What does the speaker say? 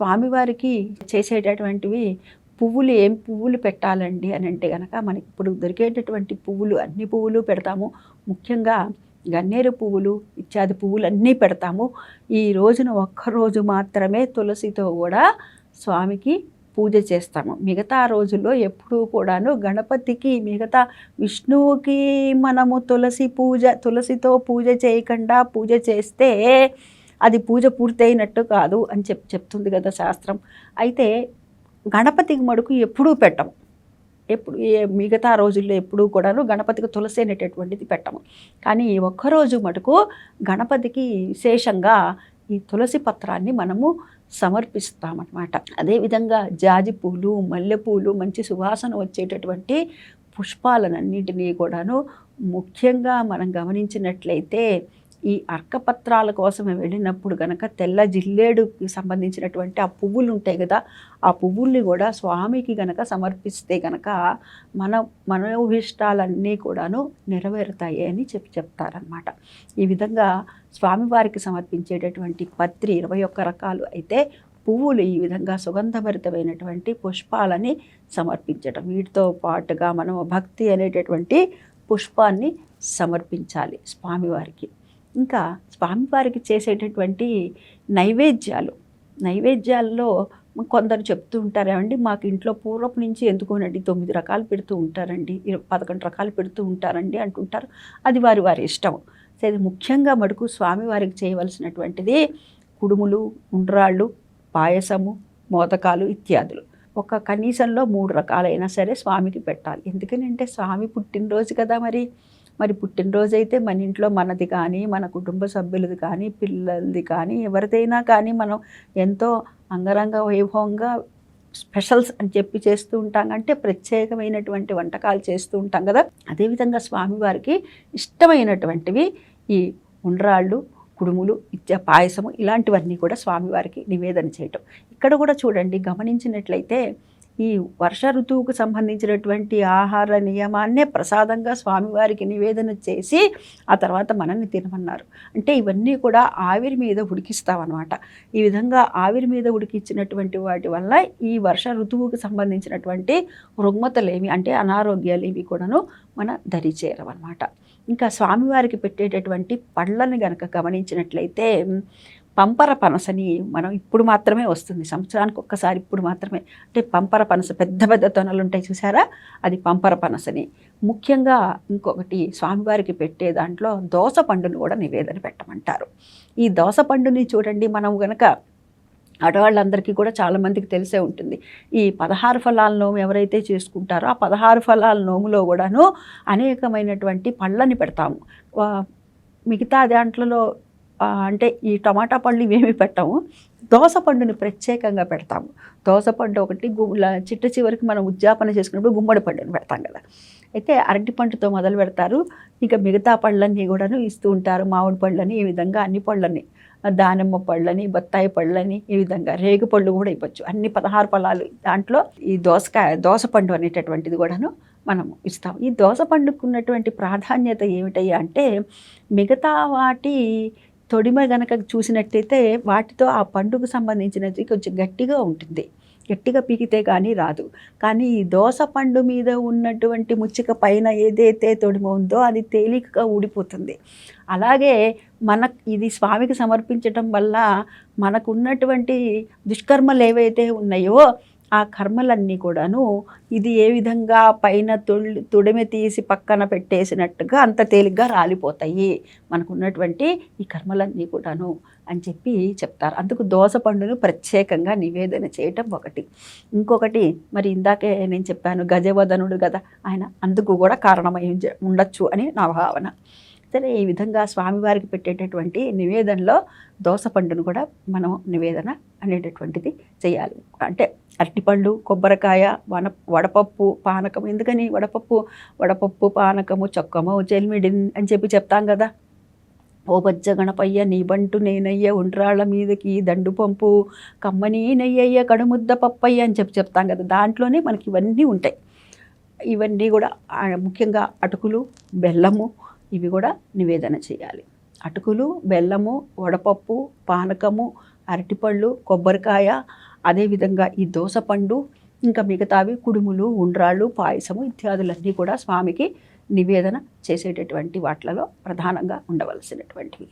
స్వామివారికి చేసేటటువంటివి పువ్వులు ఏం పువ్వులు పెట్టాలండి అని అంటే కనుక మనకి ఇప్పుడు దొరికేటటువంటి పువ్వులు అన్ని పువ్వులు పెడతాము. ముఖ్యంగా గన్నేరు పువ్వులు ఇత్యాది పువ్వులు అన్నీ పెడతాము. ఈ రోజున ఒక్కరోజు మాత్రమే తులసితో కూడా స్వామికి పూజ చేస్తాము. మిగతా రోజుల్లో ఎప్పుడూ కూడాను గణపతికి మిగతా విష్ణువుకి మనము తులసి పూజ తులసితో పూజ చేయకుండా పూజ చేస్తే అది పూజ పూర్తయినట్టు కాదు అని చెప్ చెప్తుంది కదా శాస్త్రం. అయితే గణపతికి మడుకు ఎప్పుడూ పెట్టము. ఎప్పుడు ఏ మిగతా రోజుల్లో ఎప్పుడూ కూడాను గణపతికి తులసి అనేటటువంటిది పెట్టము. కానీ ఈ ఒక్కరోజు మటుకు గణపతికి విశేషంగా ఈ తులసి పత్రాన్ని మనము సమర్పిస్తామన్నమాట. అదేవిధంగా జాజి పూలు మల్లెపూలు మంచి సువాసన వచ్చేటటువంటి పుష్పాలనన్నింటినీ కూడాను ముఖ్యంగా మనం గమనించినట్లయితే ఈ అర్కపత్రాల కోసం వెళ్ళినప్పుడు కనుక తెల్ల జిల్లేడుకి సంబంధించినటువంటి ఆ పువ్వులు ఉంటాయి కదా ఆ పువ్వుల్ని కూడా స్వామికి గనక సమర్పిస్తే గనక మన మనోభిష్టాలన్నీ కూడాను నెరవేరుతాయి అని చెప్పి చెప్తారనమాట ఈ విధంగా స్వామివారికి సమర్పించేటటువంటి పత్రి ఇరవై ఒక్క రకాలు అయితే పువ్వులు ఈ విధంగా సుగంధభరితమైనటువంటి పుష్పాలని సమర్పించటం. వీటితో పాటుగా మనం భక్తి అనేటటువంటి పుష్పాన్ని సమర్పించాలి స్వామివారికి. ఇంకా స్వామివారికి చేసేటటువంటి నైవేద్యాలు. నైవేద్యాల్లో కొందరు చెప్తూ ఉంటారేమండి మాకు ఇంట్లో పూర్వపు నుంచి ఎందుకోనండి తొమ్మిది రకాలు పెడుతూ ఉంటారండి పదకొండు రకాలు పెడుతూ ఉంటారండి అంటుంటారు. అది వారి వారి ఇష్టం. సరే ముఖ్యంగా మటుకు స్వామివారికి చేయవలసినటువంటిది కుడుములు ఉండ్రాళ్ళు పాయసము మోదకాలు ఇత్యాదులు. ఒక కనీసంలో మూడు రకాలైనా సరే స్వామికి పెట్టాలి. ఎందుకనంటే స్వామి పుట్టినరోజు కదా మరి. మరి పుట్టినరోజు అయితే మన ఇంట్లో మనది కానీ మన కుటుంబ సభ్యులది కానీ పిల్లలది కానీ ఎవరిదైనా కానీ మనం ఎంతో అంగరంగ వైభవంగా స్పెషల్స్ అని చెప్పి చేస్తూ ఉంటాం. అంటే ప్రత్యేకమైనటువంటి వంటకాలు చేస్తూ ఉంటాం కదా. అదేవిధంగా స్వామివారికి ఇష్టమైనటువంటివి ఈ ఉండ్రాళ్ళు కుడుములు ఇచ్చే పాయసము ఇలాంటివన్నీ కూడా స్వామివారికి నివేదన చేయటం. ఇక్కడ కూడా చూడండి గమనించినట్లయితే ఈ వర్ష ఋతువుకు సంబంధించినటువంటి ఆహార నియమాన్నే ప్రసాదంగా స్వామివారికి నివేదన చేసి ఆ తర్వాత మనల్ని తినమన్నారు. అంటే ఇవన్నీ కూడా ఆవిరి మీద ఉడికిస్తామన్నమాట. ఈ విధంగా ఆవిరి మీద ఉడికించినటువంటి వాటి వల్ల ఈ వర్ష ఋతువుకు సంబంధించినటువంటి రుగ్మతలేమి అంటే అనారోగ్యాలు ఏమి కూడాను మన దరి చేరవన్నమాట. ఇంకా స్వామివారికి పెట్టేటటువంటి పళ్ళని గనక గమనించినట్లయితే పంపర పనసని మనం ఇప్పుడు మాత్రమే వస్తుంది. సంవత్సరానికి ఒక్కసారి ఇప్పుడు మాత్రమే. అంటే పంపర పనస పెద్ద పెద్ద తొనలు ఉంటాయి చూసారా? అది పంపర పనసని. ముఖ్యంగా ఇంకొకటి స్వామివారికి పెట్టే దాంట్లో దోస పండును కూడా నివేదన పెట్టమంటారు. ఈ దోస పండుని చూడండి మనం గనక ఆడవాళ్ళందరికీ కూడా చాలామందికి తెలిసే ఉంటుంది. ఈ పదహారు ఫలాల నోము ఎవరైతే చేసుకుంటారో ఆ పదహారు ఫలాల నోములో కూడాను అనేకమైనటువంటి పళ్ళని పెడతాము. వా- మిగతా దాంట్లో అంటే ఈ టమాటా పళ్ళు ఇవేమి పెట్టాము. దోసపండుని ప్రత్యేకంగా పెడతాము. దోసపండు ఒకటి చిట్ట చివరికి మనం ఉద్యాపన చేసుకున్నప్పుడు గుమ్మడి పండుని పెడతాం కదా. అయితే అరటి పండుతో మొదలు పెడతారు. ఇంకా మిగతా పళ్ళన్నీ కూడాను ఇస్తూ ఉంటారు. మామిడి పళ్ళని ఈ విధంగా అన్ని పళ్ళని దానిమ్మ పళ్ళని బత్తాయి పళ్ళని ఈ విధంగా రేగు పళ్ళు కూడా ఇవ్వచ్చు. అన్ని పదహారు ఫలాలు దాంట్లో ఈ దోసకాయ దోసపండు అనేటటువంటిది కూడాను మనము ఇస్తాం ఈ దోస పండుకున్నటువంటి ప్రాధాన్యత ఏమిటయ్యా అంటే మిగతా వాటి తొడిమ గనక చూసినట్టయితే వాటితో ఆ పండుగ సంబంధించినది కొంచెం గట్టిగా ఉంటుంది. గట్టిగా పీకితే కానీ రాదు. కానీ ఈ దోస పండు మీద ఉన్నటువంటి ముచ్చిక పైన ఏదైతే తొడిమ ఉందో అది తేలికగా ఊడిపోతుంది. అలాగే మన ఇది స్వామికి సమర్పించటం వల్ల మనకున్నటువంటి దుష్కర్మలు ఏవైతే ఉన్నాయో ఆ కర్మలన్నీ కూడాను ఇది ఏ విధంగా పైన తొలి తుడిమి తీసి పక్కన పెట్టేసినట్టుగా అంత తేలిగ్గా రాలిపోతాయి మనకున్నటువంటి ఈ కర్మలన్నీ కూడాను అని చెప్పి చెప్తారు. అందుకు దోస పండును ప్రత్యేకంగా నివేదన చేయటం ఒకటి. ఇంకొకటి మరి ఇందాకే నేను చెప్పాను గజవదనుడు కదా ఆయన అందుకు కూడా కారణమై ఉండొచ్చు అని నా భావన. సరే ఈ విధంగా స్వామివారికి పెట్టేటటువంటి నివేదనలో దోస పండును కూడా మనం నివేదన అనేటటువంటిది చేయాలి. అంటే అరటిపళ్ళు కొబ్బరికాయ వన వడపప్పు పానకం ఎందుకని వడపప్పు? వడపప్పు పానకము చొక్కము చెల్మిడి అని చెప్పి చెప్తాం కదా. ఓ బజ్జ గణపయ్య నీబంటు నేనయ్య ఉండ్రాళ్ళ మీదకి దండు పంపు కమ్మని నెయ్యయ్య కడుముద్ద పప్పయ్య అని చెప్పి చెప్తాం కదా. దాంట్లోనే మనకి ఇవన్నీ ఉంటాయి. ఇవన్నీ కూడా ముఖ్యంగా అటుకులు బెల్లము ఇవి కూడా నివేదన చేయాలి. అటుకులు బెల్లము వడపప్పు పానకము అరటిపళ్ళు కొబ్బరికాయ అదేవిధంగా ఈ దోసపండు ఇంకా మిగతావి కుడుములు ఉండ్రాళ్ళు పాయసము ఇత్యాదులన్నీ కూడా స్వామికి నివేదన చేసేటటువంటి వాటిలలో ప్రధానంగా ఉండవలసినటువంటివి.